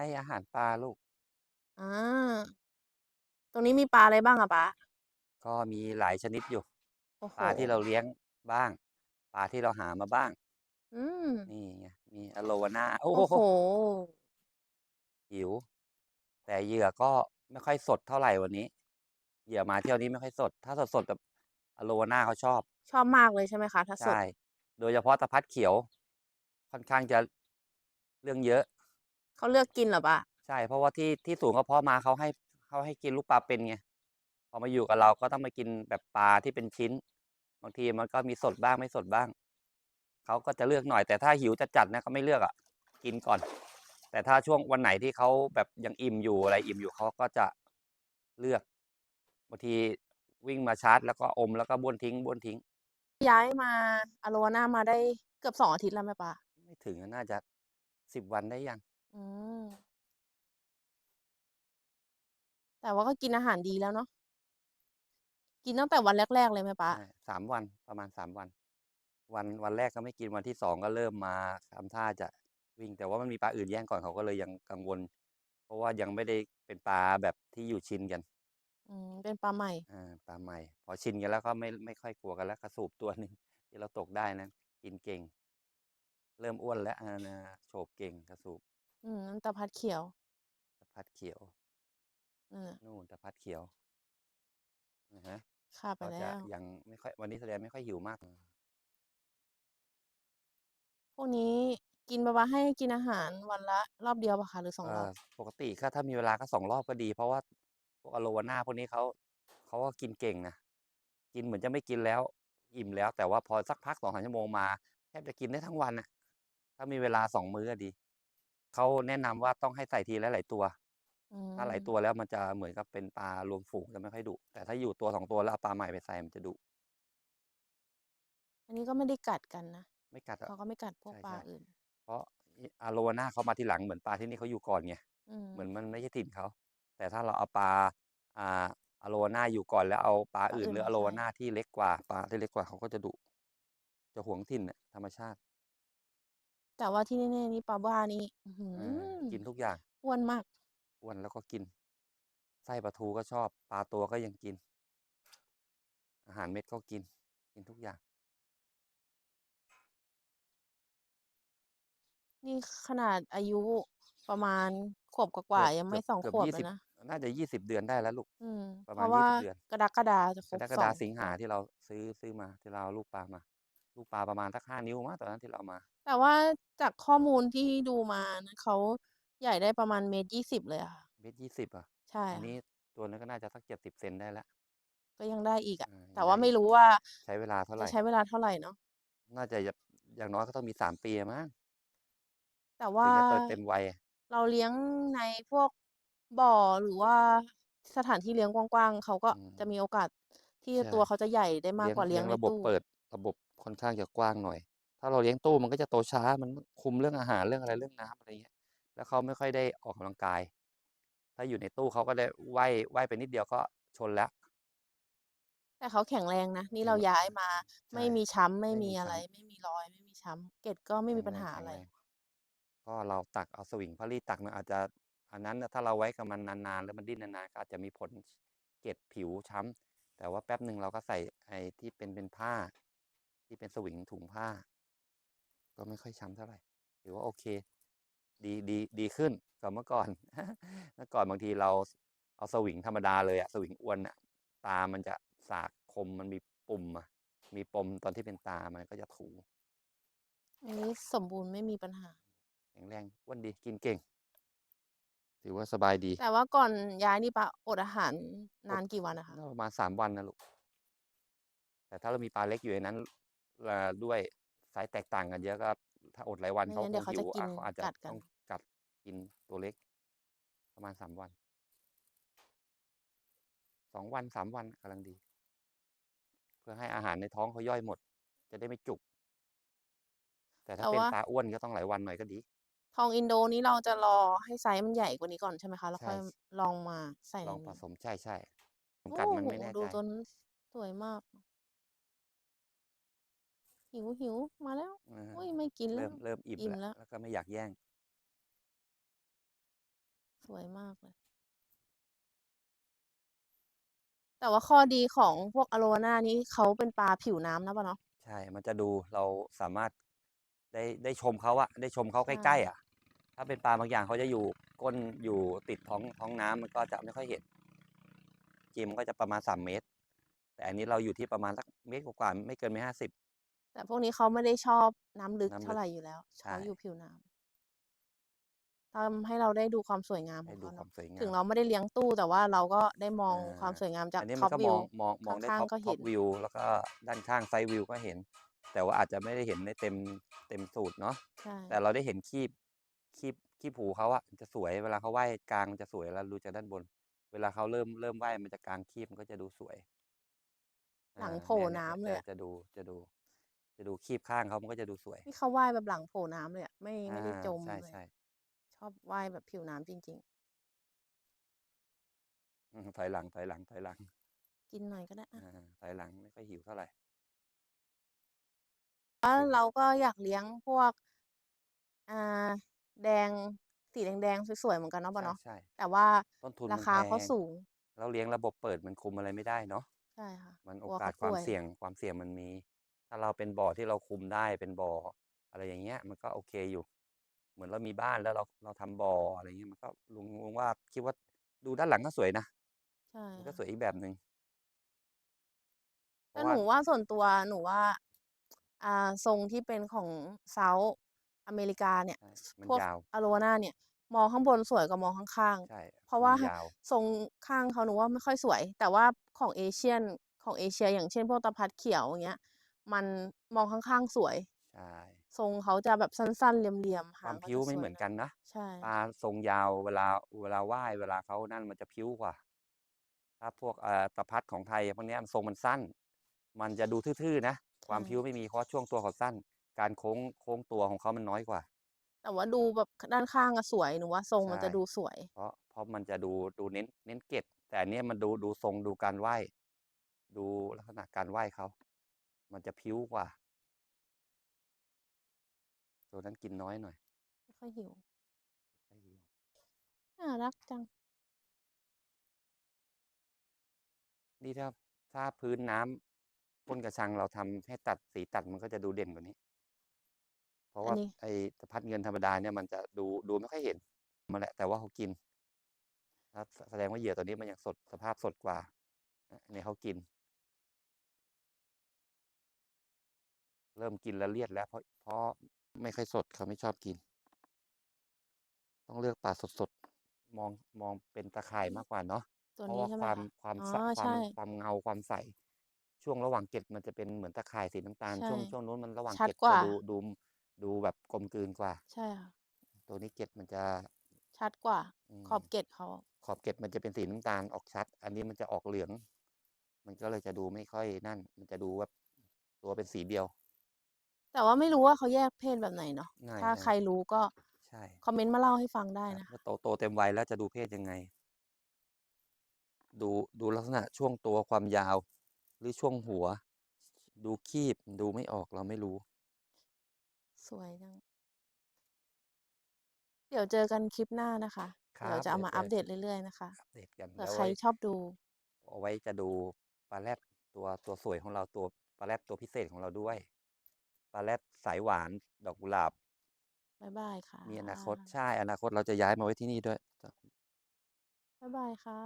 ให้อาหารปลาลูกอาตรงนี้มีปลาอะไรบ้างอะป๊า?ก็มีหลายชนิดอยู่ โอ้โฮปลาที่เราเลี้ยงบ้าง ปลาที่เราหามาบ้าง อืม นี่ไงมีอะโลวานาโอ้โอ้โฮโฮหิว แต่เหยื่อก็ไม่ค่อยสดเท่าไรวันนี้ เหยื่อมาเที่ยวนี้ไม่ค่อยสด ถ้าสดๆแบบอะโลวานาเขาชอบ ชอบมากเลยใช่ไหมคะถ้าใชสด?่โดยเฉพาะตะพัดเขียว ค่อนข้างจะเรื่องเยอะ เขาเลือกกินเหรอป๊า?ใช่ เพราะว่าที่ที่ศูนย์เขาเพาะมาเขาให้เขาให้กินลูกปลาเป็นไงพอมาอยู่กับเราก็ต้องมากินแบบปลาที่เป็นชิ้น บางทีมันก็มีสดบ้างไม่สดบ้างเขาก็จะเลือกหน่อยแต่ถ้าหิวจัดๆนะเขาไม่เลือกอะกินก่อน แต่ถ้าช่วงวันไหนที่เขาแบบยังอิ่มอยู่อะไรอิ่มอยู่เขาก็จะเลือกบางทีวิ่งมาชาร์จแล้วก็อมแล้วก็บ้วนทิ้งบ้วนทิ้ง ย้ายมาอะโลวานามาได้เกือบ2อาทิตย์แล้วไหมป๊า?ไม่ถึงอะน่าจะ10วันได้ยัง อืม แต่ว่าก็กินอาหารดีแล้วเนาะ กินตั้งแต่วันแรก ๆ เลยไหมป๊า?ใช่3วันประมาณ3วัน วันวันแรกก็ไม่กินวันที่2ก็เริ่มมาทำท่าจะวิ่งแต่ว่ามันมีปลาอื่นแย่งก่อนเขาก็เลยยังกังวล เพราะว่ายังไม่ได้เป็นปลาแบบที่อยู่ชินกันอืม เป็นปลาใหม่อาปลาใหม่ พอชินกันแล้วก็ไม่ไม่ค่อยกลัวกันแล้วกระสูบตัวหนึ่ง ที่เราตกได้นะกินเก่ง เริ่มอ้วนแล้วอานาโฉบเก่งกระสูบ อืมตะพัดเขียวตะพัดเขียว นั่นน่ะนู่นตะพัดเขียวอะฮะฆ่าไปก็แล้จะว ยังไม่ค่อยวันนี้แสดงไม่ค่อยหิวมากอืมพวกนี้กินประมาณให้กินอาหารวันละรอบเดียวเปล่าคะหรือ2เอ่รออบ?ปกติก็ถ้ามีเวลาก็2รอบก็ดี เพราะว่าพวกอะโลวานาพวกนี้เขาเขาก็กินเก่งนะกินเหมือนจะไม่กินแล้ว อิ่มแล้วแต่ว่าพอสักพัก2-3ชั่วโมงมาแทบจะกินได้ทั้งวันอะถ้ามีเวลา2มื้ออะดี เขาแนะนำว่าต้องให้ใส่ทีละหลายตัว อืถ้าหลายตัมวแล้วมันจะเหมือนกับเป็นปลารวมฝูงจะไม่ค่อยดุแต่ถ้าอยู่ตัว2ตัวแล้วเอาปลาใหม่ไปใส่มันจะดุอันนี้ก็ไม่ได้กัดกันนะไม่กัดหรเขอกาก็ไม่กัดพวกใปลาช่ อื่นๆเพราะอิอะโลวานาเขามาทีหลังเหมือนปลาที่นี่เขาอยู่ก่อนไง อืมเหมือนมันไม่ใช่ถิ่นเขา แต่ถ้าเราเอาปลาอ่าอะโลวานาอยู่ก่อนแล้วเอาปลาปลาอื่นอื่หนรือมอะาโลใส่วานาที่เล็กกว่าปลาที่เล็กกว่าเขาก็จะดุจะหวงถิ่นน่ะธรรมชาติ แต่ว่าที่แน่ๆนี่ปลาบ้านี่อื้อฮืเอออกินทุกอย่างอ้วนมาก อ้วนแล้วก็กิน ไส้ปลาทูก็ชอบ ปลาตัวก็ยังกิน อาหารเม็ดก็กิน กินทุกอย่าง นี่ขนาดอายุประมาณขวบกเกว่าือบๆยังเกไม่ือบ2เกือขบวบยี่เลสิบ ยนะน่าจะ20เดือนได้แล้วลูก อืมประเพมาณราะว่า20เดือน กรกฎาจะคกรบรกฎา2สิงหาขวบที่เราซื้อซื้อมาที่เราเอาลูกปลามา ลูกปลาประมาณสัก5นิ้วมั้งตอนนั้นที่เราเอามา แต่ว่าจากข้อมูลที่ดูมานะเขาใหญ่ได้ประมาณ1.20เมตรเลยอะค่ะ เมตร20เหรอ?ใช่อันค่นี้ะตัวนั้นก็น่าจะสัก70เซนได้แล้วก็ยังได้อีกอเอะอแต่ยังว่ไดา้ไมอ่ีกรู้ว่าใช้เวลาเท่าไรจะใช้เวลาเท่าไรเนาะน่าจะยอย่างน้อยก็ต้องมี3ปีอะมั้งแต่ว่ถึางจะโตเต็มวัย เราเลี้ยงในพวกบ่อหรือว่าสถานที่เลี้ยงกว้างๆเขาก็อืมจะมีโอกาสที่ใช่ ตัวเขาจะใหญ่ได้มาเลีก้ยงกว่าเเลลีี้้ยงยงในระบตบู้ เปิดระบบ ค่อนข้างจะกว้างหน่อย ถ้าเราเลี้ยงตู้มันก็จะโตช้ามันคุมเรื่องอาหารเรื่องอะไรเรื่องน้ำอะไรเงี้ยแล้วเขาไม่ค่อยได้ออกกำลังกาย ถ้าอยู่ในตู้เขาก็ได้ว่ายว่ายไปนิดเดียวก็ชนแล้วแต่เขาแข็งแรงนะ นี่แขเ็รางย้ายมาใชไม่่มีช้ำไม่ไม่มีมีอะช้ไรำไม่มีรอย ไม่มีช้ำเกล็ดก็ไม่แขมี็งปัญแรงหาแขอ็ะไรงแรงก็เราตักเอาสวิงพลีตักมันอาจจะ อันนั้นน่ะถ้าเราไว้กับมันนานๆแล้วมันดิ้นนานๆก็อาจจะมีผลเกล็ดผิวช้ำแต่ว่าแป๊บหนึ่งเราก็ใส่ไอ้ที่เป็นเป็นผ้า ที่เป็นสวิงถุงผ้า ก็ไม่ค่อยช้ำเท่าไรถือว่าโอเค ดีดีดีขึ้นกว่าเมื่อก่อนเมื่อก่อนบางทีเราสเอาสวิงธรรมดาเลยอะสวิงอวนน่ะตามันจะสากคมมันมีปุ่มอะมีปมตอนที่เป็นตามันก็จะถูอันนี้สมบูรณ์ไม่มีปัญหาแข็งแรงอ้วนดีกินเก่ง ถือว่าสบายดี แต่ว่าก่อนย้ายนี่ป๊าอดอาหารอนานกี่วันอะคะ?ก็ประมาณ3วันน่ะลูกแต่ถ้าเรามีปลาเล็กอยู่ในนั้นอ่า ด้วยไซซ์แตกต่างกันเยอะก็ ถ้าอดหลายวันไม่เขางั้นคเดี๋ยวงเขาหิจะวกิอ่านเขาอาจจะกัดกัต้นองกัดกินตัวเล็ก ประมาณ3วัน2วัน3วันกำลังดี เพื่อให้อาหารในท้องเขาย่อยหมด จะได้ไม่จุก แต่ถ้าแต่เป็นว่าปลาอ้วนก็ต้องหลายวันหน่อยก็ดี ทองอินโดนี้เราจะรอให้ไซซ์มันใหญ่กว่านี้ก่อนใช่ไหมคะ?แล้วใช่ ค่อยชลองมาใส่ลในองผนี้สมใช่ๆโอ้กัดมันโฮไม่แน่ดูใจตัวนั้นสวยมาก หิวๆมาแล้วอะฮะอุ๊ยไม่กินแเลริ่มวเริ่มอิ่มอิ่มแล้วแล้วแล้วก็ไม่อยากแย่งวยมากเลย แต่ว่าข้อดีของพวกอโลวาน่านี้เขาเป็นปลาผิวน้ำนะป่ะเนาะ ใช่ มันจะดูเราสามารถได้ได้ชมเขาอะได้ชมเขาใช่ ใกล้ๆอะถ้าเป็นปลาบางอย่างเขาจะอยู่ก้นอยู่ติดท้องท้องน้ำมันก็จะไม่ค่อยเห็นจิมนก็จะประมาณสามเมตร แต่อันนี้เราอยู่ที่ประมาณสักเมตรกว่าๆไม่เกินเมตรห้าสิบ แต่พวกนี้เขาไม่ได้ชอบน้ำลึกน้ำลึกเท่าไหร่อยู่แล้วใช่ เขาอยู่ผิวน้ำทำให้เราได้ดูความสวยงามขให้องดูเขาความเนาะสวยงาม ถึงเราไม่ได้เลี้ยงตู้แต่ว่าเราก็ได้มองอ่า ความสวยงามจากอันนี้ท็มัอนปก็วิมวองมองมองได้ข้างท็อปๆก็ท็เห็อปนวิวแล้วก็ด้านข้างไซด์วิวก็เห็น แต่ว่าอาจจะไม่ได้เห็นในเต็มเต็มสูตรเนาะใช่แต่เราได้เห็นคีบคีบคีบหูเขาอะจะสวยเวลาเขาว่ายกลางมันจะสวยแล้วดูจากด้านบน เวลาเขาเริ่มเริ่มว่ายมันจะกลางคีบมันก็จะดูสวยหลังอ่าโผล่เนี่ยน้ำเนี่ยเลยจะอะ จะดูจะดู จะดูคีบข้างเขามันก็จะดูสวย นี่เขาว่ายแบบหลังโผล่น้ำเลยอะไม่ไม่ได้อ่าจมใช่เลยใช่ชอบว่ายแบบผิวน้ำจริง อืมถอยหลังถอยหลังถอยหลังๆ กินหน่อยก็ได้อะอ่าถอยหลังไม่ค่อยหิวเท่าไหร่ ว่าคือเราก็อยากเลี้ยงพวกอ่าแดงสีแดงๆสวยๆเหมือนกันเนาะป่ะใช่เนาะใช่แต่ว่าต้นทุนรามันคาแพเขางสูงเราเลี้ยงระบบเปิดมันคุมอะไรไม่ได้เนาะ ใช่ค่ะ มันกโอลัวกาเขาสความป่วย เสี่ยงความเสี่ยงมันมี ถ้าเราเป็นบ่อที่เราคุมได้เป็นบ่ออะไรอย่างเงี้ย มันก็โอเคอยู่ เหมือนเรามีบ้านแล้วเราเราทำบ่ออะไรเงี้ยมันก็ลุงลุงว่าคิดว่าดูด้านหลังก็สวยนะใช่มันก็ค่ะสวยอีกแบบหนึ่งเพแต่ราะหว่านูว่าส่วนตัวหนูว่า อ่าทรงที่เป็นของเซาท์อเมริกาเนี่ยใช่มันพวกยาวอโลวาน่าเนี่ย มองข้างบนสวยกว่ามองข้างใช่ๆเพราะมัว่านยาวทรงข้างเขาหนูว่าไม่ค่อยสวย แต่ว่าของเอเชียนของเอเชีย อย่างเช่นพวกตะพัดเขียวอย่างเงี้ย มันมองข้างๆสวย ใช่ทรงเขาจะแบบสั้นๆเหลี่ยมๆคหาวางมเขาพิ้วจะไม่สเหวมืยอนหน่กัอยนนะใช่ ปลาทรงยาวเวลาเวลาว่ายเวลาเขานั่นมันจะพิ้วกว่า ถ้าพวกเอ่อตะพัดของไทยพวกเนี้ยทรงมันสั้น มันจะดูทื่อๆนะใชความพิ้ว่ไม่มีเพราะช่วงตัวเขาสั้น การโค้งโค้งตัวของเขามันน้อยกว่า แต่ว่าดูแบบด้านข้างอะสวยหนูว่าทรงมันใช่ จะดูสวย เพราะเพราะมันจะดูดูเน้นเน้นเกล็ดแต่อันเนี้ยมันดูดูทรงดูการว่ายดูลักษณะการว่ายเขา มันจะพิ้วกว่า ตัวนั้นกินน้อยหน่อยไม่ค่อยหิวไม่หิวน่ารักจัง นี่ถ้าถ้าพื้นน้ำก้นกระชังเราทำให้ตัดสีตัดมันก็จะดูเด่นกว่านี้ เพราะอันว่านี้ไอ้ตะพัดเงินธรรมดาเนี่ยมันจะดูดูไม่ค่อยเห็นมาแหละ แต่ว่าเขากินครับแสดงว่าเหยื่อตัวนี้มันยังสดสภาพสดกว่าอะอันนี้เขากิน เริ่มกินแล้วเลียดแล้วเพราะเพราะไม่ค่อยสดเขาไม่ชอบกิน ต้องเลือกปลาสดๆ มองมองเป็นตะข่ายมากกว่าเนาะตัวเพราะนี้ว่าใช่ไหคมวามคะความอ๋อใสควาใช่มความเงาความใส ช่วงระหว่างเกล็ดมันจะเป็นเหมือนตะข่ายสีน้ำตาลใช่ช่วงช่วงนู้นมันระหว่างชัดเกล็ดกว่าจะดูดูดูแบบกลมกลืนกว่า ใช่ค่ะ ตัวนี้เกล็ดมันจะชัดกว่าอืมขอบเกล็ดเขา ขอบเกล็ดมันจะเป็นสีน้ำตาลออกชัด อันนี้มันจะออกเหลือง มันก็เลยจะดูไม่ค่อยนั่น มันจะดูแบบตัวเป็นสีเดียว แต่ว่าไม่รู้ว่าเขาแยกเพศแบบไหนเนาะง่ายถ้าง่ายใครรู้ก็ใช่คอมเมนต์มาเล่าให้ฟังได้ครับนะคะเมื่อโตโตเต็มวัยแล้วจะดูเพศยังไง ดูดูลักษณะช่วงตัวความยาว หรือช่วงหัว ดูคีบดูไม่ออกเราไม่รู้ สวยจัง เดี๋ยวเจอกันคลิปหน้านะคะ ครัเดี๋ยวบจะเอาเดี๋ยวมาเจอัอปเดตเรื่อยๆนะคะอัปเดตกันเผื่อแล้วใครไว้ชอบดู เอาไว้จะดูปลาแรดตัวตัวสวยของเราตัวปลาแรดตัวพิเศษของเราด้วย ปลาแรดสายหวานดอกกุหลาบ บ๊ายบายค่ะมีอนาคตใช่อนาคตเราจะย้ายมาไว้ที่นี่ด้วย บ๊ายบายค่ะ